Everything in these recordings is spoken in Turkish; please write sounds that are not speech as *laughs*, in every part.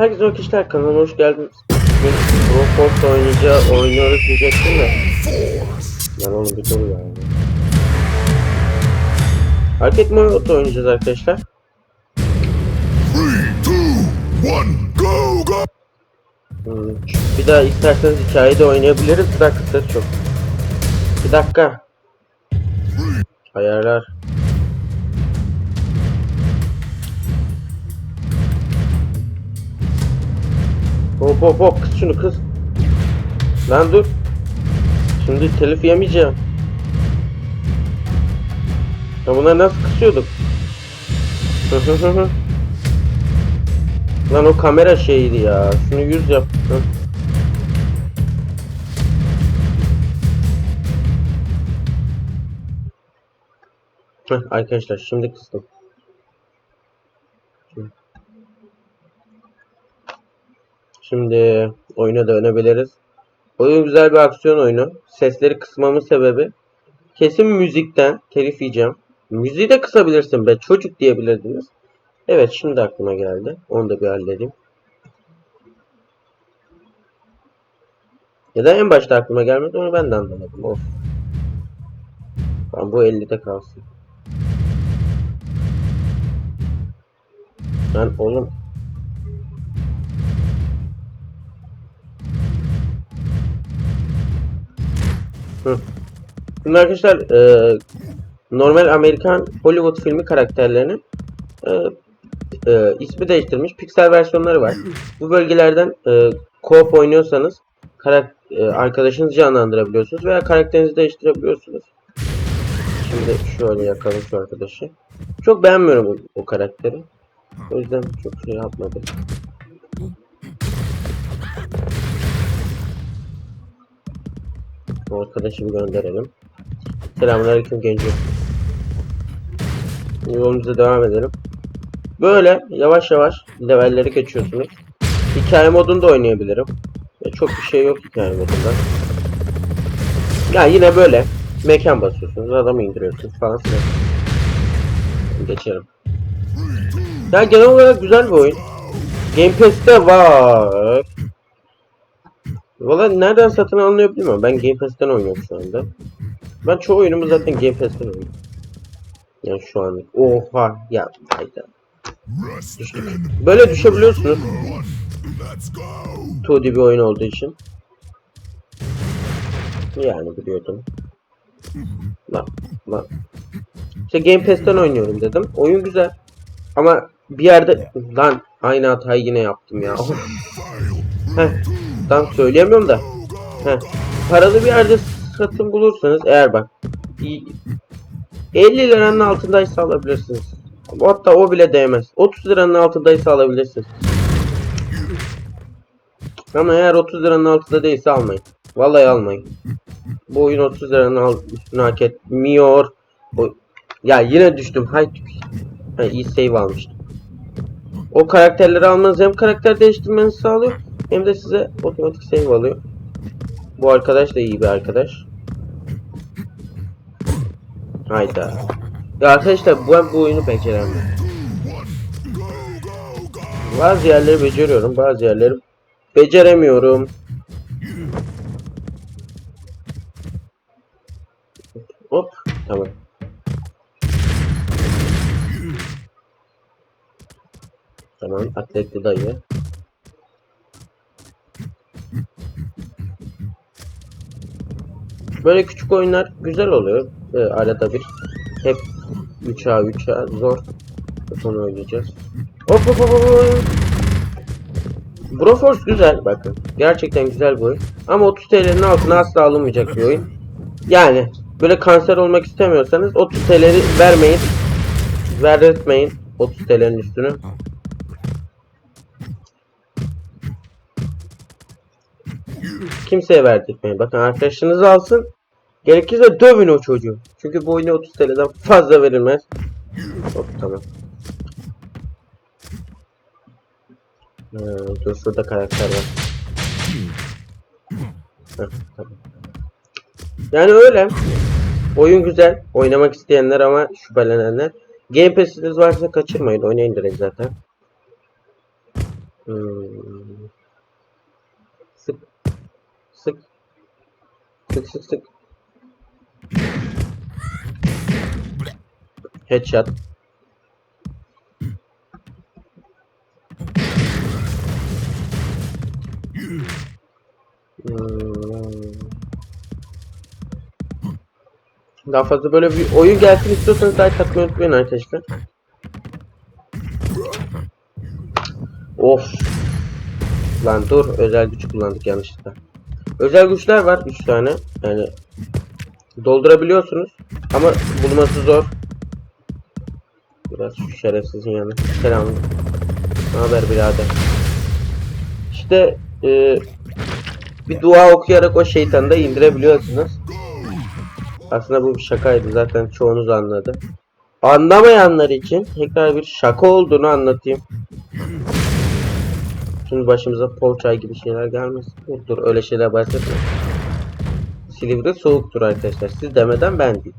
Herkese o kişiler kanalına hoş geldiniz. Bugün Broforce oynayacağı oynuyoruz diyecektim de. Ben onu bir dur yani. Hareket mode oynayacağız arkadaşlar. Three, two, one, go, go! Hmm, Bir daha isterseniz hikayede oynayabiliriz. Bir dakika çok. Bir dakika. Ayarlar. Hop hop hop kız şunu kız. Lan dur. Şimdi telif yemeyeceğim. Ya bunları nasıl kısıyorduk? Lan o kamera şeydi ya. Şunu yüz yap. Heh, arkadaşlar şimdi kıstım. Şimdi oyuna dönebiliriz. Oyun güzel bir aksiyon oyunu. Sesleri kısmamın sebebi kesin müzikten telif yiyeceğim. Müziği de kısabilirsin be çocuk diyebilirdiniz. Evet şimdi aklıma geldi. Onu da bir halledeyim. Da en başta aklıma gelmedi onu ben de anlamadım. Of. Tamam bu 50'de kalsın. Lan oğlum. Hı. Şimdi arkadaşlar e, normal Amerikan Hollywood filmi karakterlerini e, e, ismi değiştirmiş piksel versiyonları var. Bu bölgelerden e, co-op oynuyorsanız e, arkadaşınızı canlandırabiliyorsunuz veya karakterinizi değiştirebiliyorsunuz. Şimdi şöyle yakalım şu arkadaşı. Çok beğenmiyorum o, o karakteri. O yüzden çok şey yapmadım. O arkadaşı bir gönderelim. Selamünaleyküm genco. Yolumuza devam edelim. Böyle yavaş yavaş levelleri geçiyorsunuz. Hikaye modunda oynayabilirim. Ya çok bir şey yok hikaye modunda. Ya yine böyle mekan basıyorsunuz, adamı indiriyorsunuz falan filan. Geçelim. Ya genel olarak güzel bir oyun. Game Pass'te var. Valla nereden satın alınıyor bilmiyorum. Ben Game Pass'ten oynuyorum şu anda. Ben çoğu oyunumu zaten Game Pass'ten oynuyorum. Yani şu an. Oha ya hayda. Düştük. Böyle düşebiliyorsunuz. one. Let's go! 2D bir oyun olduğu için. Yani biliyordum. Lan lan. İşte Game Pass'ten oynuyorum dedim. Oyun güzel. Ama bir yerde lan aynı hatayı yine yaptım ya. *laughs* Heh. Tam söyleyemiyorum da. Heh. Paralı bir yerde satın bulursanız eğer bak i- 50 liranın altındaysa alabilirsiniz. Hatta o bile değmez. 30 liranın altındaysa alabilirsiniz. Ama eğer 30 liranın altında değilse almayın. Vallahi almayın. Bu oyun 30 liranın alt- üstüne hak etmiyor. O... Ya yine düştüm. Hay ha, iyi save almıştım. O karakterleri almanız hem karakter değiştirmenizi sağlıyor hem de size otomatik save alıyor. Bu arkadaş da iyi bir arkadaş. Hayda. Ya arkadaşlar ben bu oyunu beceremiyorum. Bazı yerleri beceriyorum, bazı yerleri beceremiyorum. Hop, tamam. Tamam, atletli dayı. Böyle küçük oyunlar güzel oluyor. Ee, arada bir. Hep 3A 3A zor. Sonra oynayacağız. Hop hop hop hop. Broforce güzel bakın. Gerçekten güzel bir oyun. Ama 30 TL'nin altına asla alınmayacak bir oyun. Yani böyle kanser olmak istemiyorsanız 30 TL'yi vermeyin. Verdirtmeyin 30 TL'nin üstünü. Kimseye verdirtmeyin. Bakın arkadaşınız alsın. Gerekirse dövün o çocuğu. Çünkü bu oyuna 30 TL'den fazla verilmez. Hop tamam. Ee, dur şurada karakter var. Yani öyle. Oyun güzel. Oynamak isteyenler ama şüphelenenler. Game Pass'iniz varsa kaçırmayın. Oynayın direkt zaten. Hmm. Sık. Sık. Sık sık sık. Headshot. Hmm. Daha fazla böyle bir oyun gelsin istiyorsanız like atmayı unutmayın arkadaşlar. Of. Lan dur özel güç kullandık yanlışlıkla. Özel güçler var 3 tane. Yani doldurabiliyorsunuz ama bulması zor. Biraz şu şerefsizin yanı. Selam. Ne haber birader? İşte e, bir dua okuyarak o şeytanı da indirebiliyorsunuz. Aslında bu bir şakaydı zaten çoğunuz anladı. Anlamayanlar için tekrar bir şaka olduğunu anlatayım. Şimdi başımıza poğaça gibi şeyler gelmesin. Dur, dur öyle şeyler bahsetme. Silivri soğuktur arkadaşlar. Siz demeden ben değil.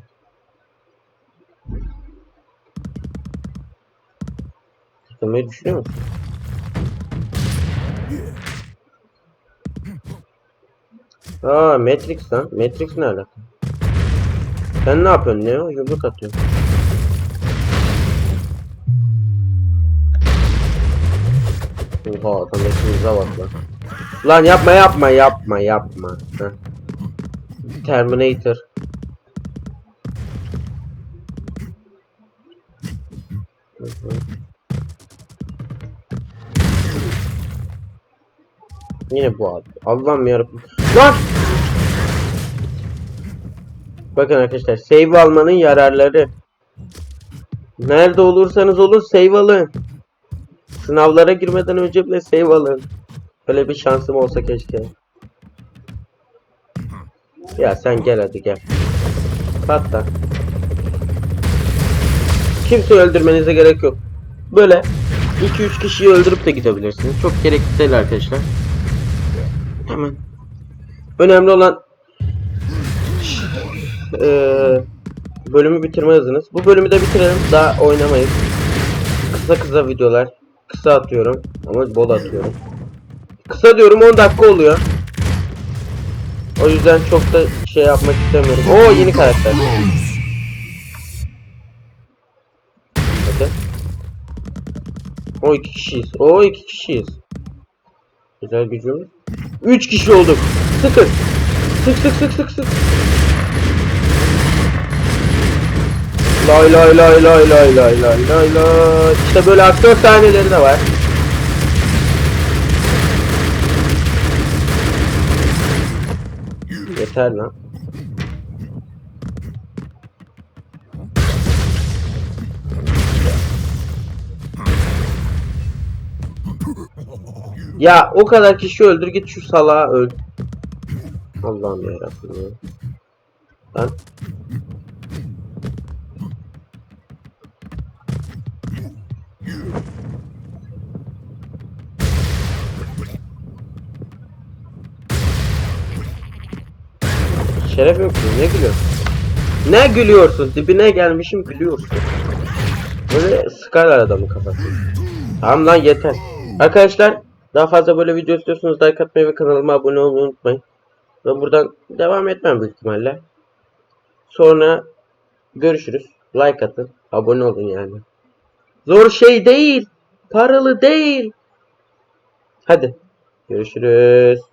Tıklamayı düşünüyor musun? Aa Matrix lan. Matrix ne alaka? Sen ne yapıyorsun ne o? Yumruk atıyorsun. Oha adamdakimize bak lan. Lan yapma yapma yapma yapma. Heh. Terminator. Hı hı. Yine bu abi. Allah'ım yarabbim. Lan! Bakın arkadaşlar save almanın yararları. Nerede olursanız olun save alın. Sınavlara girmeden önce bile save alın. Böyle bir şansım olsa keşke. Ya sen gel hadi gel. Patla. Kimseyi öldürmenize gerek yok. Böyle 2-3 kişiyi öldürüp de gidebilirsiniz. Çok gerekli değil arkadaşlar. Hemen. Önemli olan eee, bölümü bitirme hızınız. Bu bölümü de bitirelim. Daha oynamayız. Kısa kısa videolar. Kısa atıyorum. Ama bol atıyorum. Kısa diyorum 10 dakika oluyor. O yüzden çok da şey yapmak istemiyorum. Oo yeni karakter. Hadi. O iki kişiyiz. O iki kişiyiz. Güzel gücümüz. Üç kişi olduk. Sıkın. Sık sık sık sık sık. Lay lay lay lay lay lay lay lay lay. İşte böyle aktör sahneleri de var. Yeter lan. Ya o kadar kişi öldür git şu salağı öl. Allah'ım yarabbim ya. Lan. Şeref yok mu? Ne gülüyorsun? Ne gülüyorsun? Dibine gelmişim gülüyorsun. Böyle sıkarlar adamın kafasını. Tamam lan yeter. Arkadaşlar daha fazla böyle video istiyorsanız like atmayı ve kanalıma abone olmayı unutmayın. Ben buradan devam etmem büyük ihtimalle. Sonra görüşürüz. Like atın. Abone olun yani. Zor şey değil. Paralı değil. Hadi. Görüşürüz.